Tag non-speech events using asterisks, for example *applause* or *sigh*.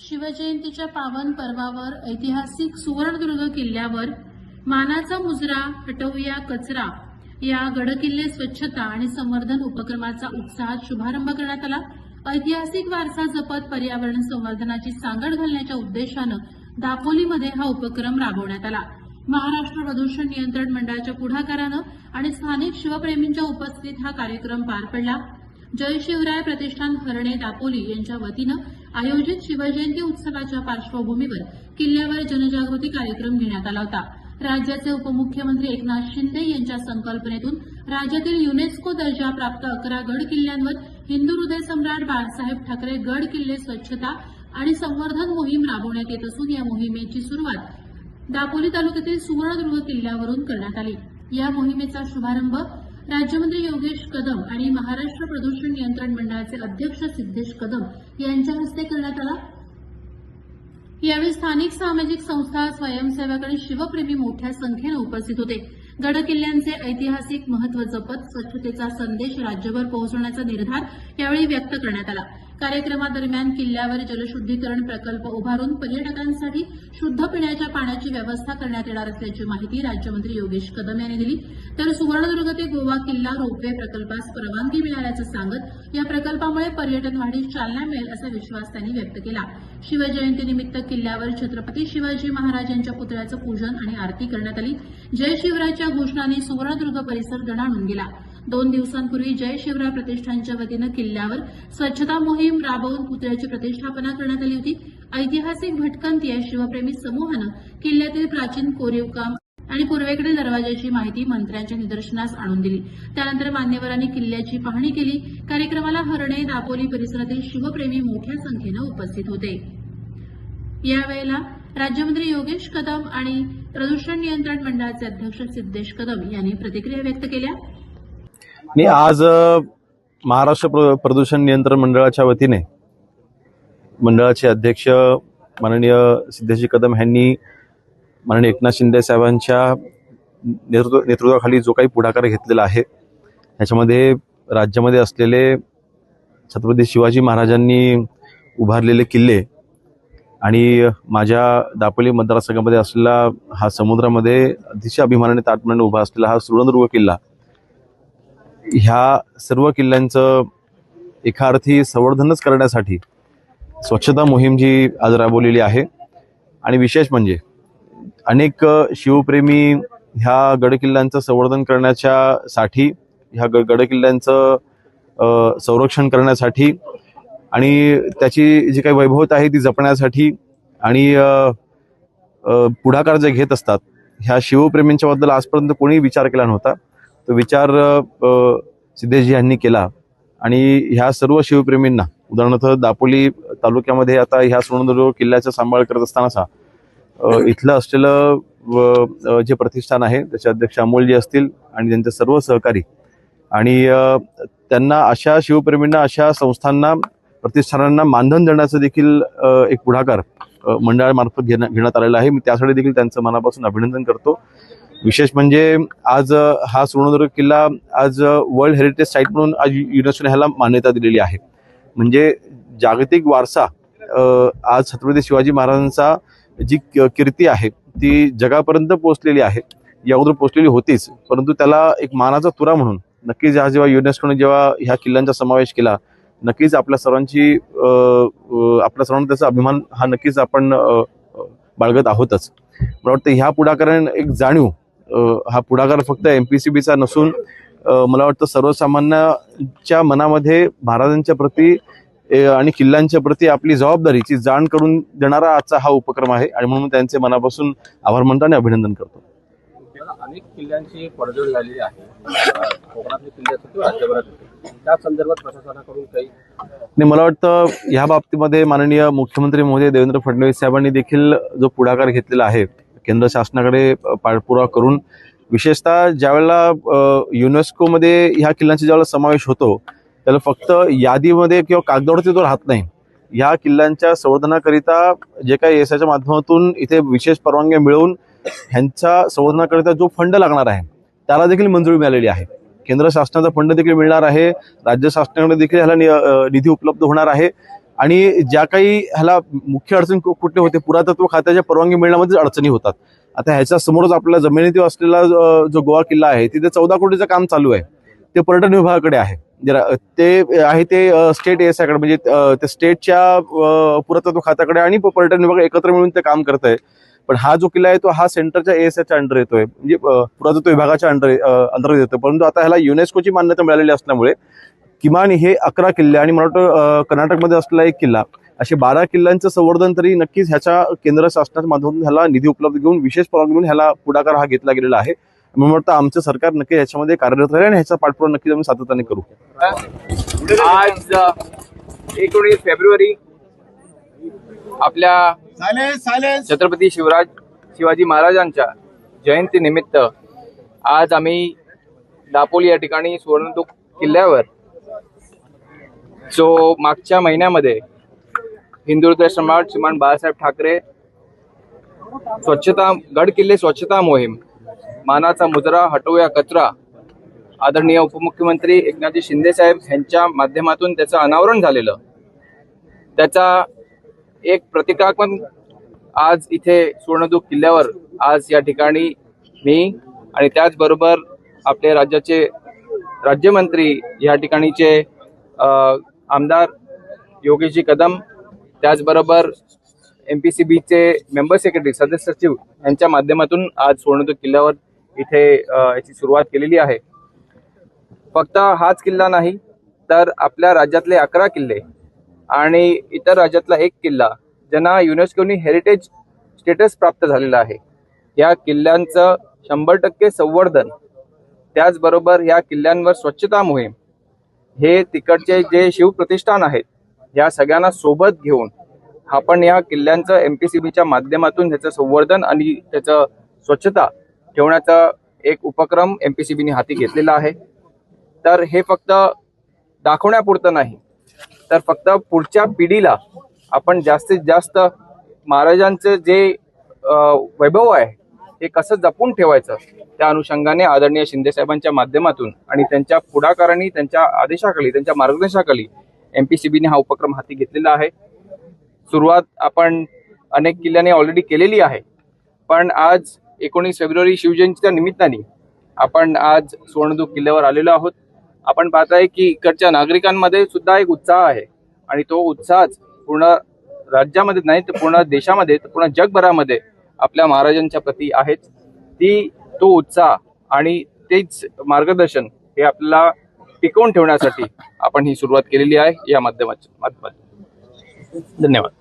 शिवजयंतीच्या पावन पर्वावर ऐतिहासिक सुवर्णदुर्ग किल्ल्यावर मानाचा मुजरा हटवूया कचरा. या गडकिल्ले स्वच्छता आणि संवर्धन उपक्रमाचा उत्साहात शुभारंभ करण्यात आला. ऐतिहासिक वारसा जपत पर्यावरण संवर्धनाची सांगड घालण्याच्या उद्देशानं दापोलीमध्ये हा उपक्रम राबवण्यात आला. महाराष्ट्र प्रदूषण नियंत्रण मंडळाच्या पुढाकारानं आणि स्थानिक शिवप्रेमींच्या उपस्थितीत हा कार्यक्रम पार पडला. जय शिवराय प्रतिष्ठान हरणे दापोली यांच्या वतीनं आयोजित शिवजयंती उत्सवाच्या पार्श्वभूमीवर किल्ल्यावर जनजागृती कार्यक्रम घेण्यात आला होता. राज्याचे उपमुख्यमंत्री एकनाथ शिंदे यांच्या संकल्पनेतून राज्यातील युनेस्को दर्जा प्राप्त अकरा गड किल्ल्यांवर हिंदू हृदय सम्राट बाळासाहेब ठाकरे गड किल्ले स्वच्छता आणि संवर्धन मोहीम राबवण्यात येत असून या मोहिमेची सुरुवात दापोली तालुक्यातील सुवर्णदुर्ग किल्ल्यावरून करण्यात आली. या मोहिमेचा शुभारंभ राज्यमंत्री योगेश कदम आणि महाराष्ट्र प्रदूषण नियंत्रण मंडळाचे अध्यक्ष सिद्धेश कदम यांच्या हस्ते करण्यात आला. यावेळी स्थानिक सामाजिक संस्था स्वयंसेवक आणि शिवप्रेमी मोठ्या संख्येनं उपस्थित होते. गडकिल्ल्यांचे ऐतिहासिक महत्त्व जपत स्वच्छतेचा संदेश राज्यभर पोहोचवण्याचा निर्धार यावेळी व्यक्त करण्यात आला. कार्यक्रमादरम्यान किल्ल्यावर जलशुद्धीकरण प्रकल्प उभारून पर्यटकांसाठी शुद्ध पिण्याच्या पाण्याची व्यवस्था करण्यात येणार असल्याची माहिती राज्यमंत्री योगेश कदम यांनी दिली. तर सुवर्णदुर्ग ते गोवा किल्ला रोपवे प्रकल्पास परवानगी मिळाल्याचं सांगत या प्रकल्पामुळे पर्यटन वाढीस चालना मिळेल असा विश्वास त्यांनी व्यक्त केला. शिवजयंतीनिमित्त किल्ल्यावर छत्रपती शिवाजी महाराज यांच्या पुतळ्याचं पूजन आणि आरती करण्यात आली. जय शिवराजच्या घोषणाने सुवर्णदुर्ग परिसर दणाणून गेला. दोन दिवसांपूर्वी जय शिवराय प्रतिष्ठानच्या वतीनं किल्ल्यावर स्वच्छता मोहीम राबवून पुतळ्याची प्रतिष्ठापना करण्यात आली होती. ऐतिहासिक भटकंती या शिवप्रेमी समूहानं किल्ल्यातील प्राचीन कोरीव काम आणि पूर्वेकडील दरवाजाची माहिती मंत्र्यांच्या निदर्शनास आणून दिली. त्यानंतर मान्यवरांनी किल्ल्याची पाहणी केली. कार्यक्रमाला हरणे दापोली परिसरातील शिवप्रेमी मोठ्या संख्येनं उपस्थित होते. यावेळेला राज्यमंत्री योगेश कदम आणि प्रदूषण नियंत्रण मंडळाचे अध्यक्ष सिद्धेश कदम यांनी प्रतिक्रिया व्यक्त केल्या. मी आज महाराष्ट्र प्र- प्रदूषण नियंत्रण मंडळाच्या वतीने मंडळाचे अध्यक्ष माननीय सिद्धेशी कदम यांनी माननीय एकनाथ शिंदे साहेबांच्या नेतृत्व नेतृत्वाखाली जो काही पुढाकार घेतलेला आहे त्याच्यामध्ये राज्यामध्ये असलेले छत्रपती शिवाजी महाराजांनी उभारलेले किल्ले आणि माझ्या दापोली मतदारसंघामध्ये असलेला हा समुद्रामध्ये अतिशय अभिमानाने ताटमाने उभा असलेला हा सुवर्णदुर्ग किल्ला ह्या सर्व किल्ल्यांचं एका अर्थी संवर्धनच करण्यासाठी स्वच्छता मोहीम जी आज राबवलेली आहे आणि विशेष म्हणजे अनेक शिवप्रेमी ह्या गडकिल्ल्यांचं संवर्धन करण्याच्या साठी ह्या ग गडकिल्ल्यांचं संरक्षण करण्यासाठी आणि त्याची जी काही वैभवता आहे ती जपण्यासाठी आणि पुढाकार जे घेत असतात ह्या शिवप्रेमींच्याबद्दल आजपर्यंत कोणी विचार केला नव्हता. तो विचार अ, सिद्धेशजी यांनी केला. आणि ह्या सर्व शिवप्रेमींना उदाहरणार्थ दापोली तालुक्यामध्ये आता ह्या सुवर्णदुर्ग किल्ल्याचा सांभाळ करत असतानाचा इथलं असलेलं जे प्रतिष्ठान आहे त्याचे अध्यक्ष अमोलजी असतील आणि त्यांचे सर्व सहकारी आणि त्यांना अशा शिवप्रेमींना अशा संस्थांना प्रतिष्ठानांना मानधन देण्याचं देखील एक पुढाकार मंडळामार्फत घेण्या घेण्यात आलेला आहे. मी त्यासाठी देखील त्यांचं मनापासून अभिनंदन करतो. विशेष म्हणजे आज हा सुवर्णदुर्ग किल्ला आज वर्ल्ड हेरिटेज साईट म्हणून आज युनेस्कोने ह्याला मान्यता दिलेली आहे. म्हणजे जागतिक वारसा आज छत्रपती शिवाजी महाराजांचा जी क- कीर्ती आहे ती जगापर्यंत पोहोचलेली आहे. या अगोदर पोहोचलेली होतीच परंतु त्याला एक मानाचा तुरा म्हणून नक्कीच हा जेव्हा युनेस्कोने जेव्हा ह्या किल्ल्यांचा समावेश केला नक्कीच आपल्या सर्वांची आपल्या सर्वांना त्याचा अभिमान हा नक्कीच आपण बाळगत आहोतच. मला वाटतं ह्या पुढाकाराने एक जाणीव हा पुढाकार फक्त एम पी सी बीचा नसून मला वाटतं सर्वसामान्याच्या मनामध्ये महाराजांच्या प्रती आणि किल्ल्यांच्या प्रती आपली जबाबदारीची जाण करून देणारा आजचा हा उपक्रम आहे आणि म्हणून त्यांचे मनापासून आभार मानतो आणि अभिनंदन करतो अनेक किल्ल्यांची पडझड झालेली आहे अं, कोकणातले किल्ले असतील किंवा राज्यभरात असतील. त्या संदर्भात प्रशासनाकडून काही आणि मला वाटतं ह्या बाबतीमध्ये माननीय मुख्यमंत्री महोदय देवेंद्र फडणवीस साहेबांनी देखील जो पुढाकार घेतलेला आहे केंद्र शासनाकडे पाठपुरावा करून विशेषतः ज्यावेळेला युनेस्कोमध्ये ह्या किल्ल्यांचा ज्यावेळेला समावेश होतो त्याला फक्त यादीमध्ये किंवा कागदावरती तो राहत नाही. ह्या किल्ल्यांच्या संवर्धनाकरिता जे काही एसआयच्या माध्यमातून इथे विशेष परवानग्या मिळवून ह्यांच्या संवर्धनाकरिता जो फंड लागणार आहे त्याला देखील मंजुरी मिळालेली आहे. केंद्र शासनाचा फंड देखील मिळणार आहे राज्य शासनाकडे देखील ह्याला नि- निधी उपलब्ध होणार आहे. आणि ज्या काही ह्याला मुख्य अडचण कुठले होते पुरातत्व खात्याच्या परवानगी मिळण्यामध्येच अडचणी होतात. आता ह्याच्या समोरच आपल्या जमिनीत असलेला जो गोवा किल्ला आहे तिथे चौदा कोटीचं काम चालू आहे. ते पर्यटन विभागाकडे आहे. ते आहे ते स्टेट एसकडे म्हणजे ते स्टेटच्या पुरातत्व खात्याकडे आणि पर्यटन विभाग एकत्र मिळून ते काम करत आहे. पण हा जो किल्ला आहे तो हा सेंटरच्या एस च्या अंडर येतोय. म्हणजे पुरातत्व विभागाच्या अंडर अंडर येतोय. परंतु आता ह्याला युनेस्कोची मान्यता मिळालेली असल्यामुळे किमान हे अकरा किल्ले आणि मला वाटतं कर्नाटकमध्ये असलेला एक किल्ला. असे बारा किल्ल्यांचं संवर्धन तरी नक्कीच ह्याच्या केंद्र शासनाच्या माध्यमातून ह्याला निधी उपलब्ध घेऊन विशेष परवानगी घेऊन ह्याला पुढाकार हा घेतला गेलेला आहे. म्हणून वाटतं आमचं सरकार नक्की ह्याच्यामध्ये कार्यरत राहील आणि ह्याचा पाठपुरावा नक्कीच आम्ही सातत्याने करू. आज एकोणीस फेब्रुवारी आपल्या छत्रपती शिवराज शिवाजी महाराजांच्या जयंतीनिमित्त आज आम्ही दापोली या ठिकाणी सुवर्णदुर्ग किल्ल्यावर जो मागच्या महिन्यामध्ये हिंदुत्व सम्राट श्रीमान बाळासाहेब ठाकरे स्वच्छता गड किल्ले स्वच्छता मोहीम मानाचा मुजरा हटवूया कचरा आदरणीय उपमुख्यमंत्री एकनाथजी शिंदे साहेब यांच्या माध्यमातून त्याचं अनावरण झालेलं. त्याचा एक प्रतिकात्मक आज इथे सुवर्णदुर्ग किल्ल्यावर आज या ठिकाणी मी आणि त्याचबरोबर आपले राज्याचे राज्यमंत्री या ठिकाणीचे आमदार योगेशजी कदम त्याचबरोबर एम पी सी बीचे मेंबर सेक्रेटरी सदस्य सचिव यांच्या माध्यमातून आज सुवर्णदुर्ग किल्ल्यावर इथे याची सुरुवात केलेली आहे. फक्त हाच किल्ला नाही तर आपल्या राज्यातले अकरा किल्ले आणि इतर राज्यातला एक किल्ला ज्यांना युनेस्कोनी हेरिटेज स्टेटस प्राप्त झालेला आहे. या किल्ल्यांचं शंभर टक्के संवर्धन त्याचबरोबर या किल्ल्यांवर स्वच्छता मोहीम हे तिकडचे जे शिवप्रतिष्ठान आहेत या सगळ्यांना सोबत घेऊन आपण या किल्ल्यांचं एम पी सी बीच्या माध्यमातून त्याचं संवर्धन आणि त्याचं स्वच्छता ठेवण्याचा एक उपक्रम एम पी सी बीने हाती घेतलेला आहे. तर हे फक्त दाखवण्यापुरतं नाही तर फक्त पुढच्या पिढीला आपण जास्तीत जास्त महाराजांचं जे वैभव आहे हे कसं जपून ठेवायचं? त्या अनुषंगाने आदरणीय शिंदे साहेबांच्या माध्यमातून आणि त्यांच्या पुढाकाराने त्यांच्या आदेशाखाली त्यांच्या मार्गदर्शनाखाली एम पी सी बीने हा उपक्रम हाती घेतलेला आहे. सुरुवात आपण अनेक किल्ल्याने ऑलरेडी केलेली आहे. पण आज एकोणीस फेब्रुवारी शिवजयंतीच्या निमित्ताने आपण आज सुवर्णदुर्ग किल्ल्यावर आलेलो आहोत. आपण पाहताय की इकडच्या नागरिकांमध्ये सुद्धा एक उत्साह आहे आणि तो उत्साहच पूर्ण राज्यामध्ये नाही तर पूर्ण देशामध्ये तर पूर्ण जगभरामध्ये आपल्या महाराजांच्या प्रती आहेच ती तो उत्साह आणि तेच मार्गदर्शन हे आपल्याला टिकवून ठेवण्यासाठी *laughs* आपण ही सुरुवात केलेली आहे या माध्यमाच्या माध्यमातून. धन्यवाद.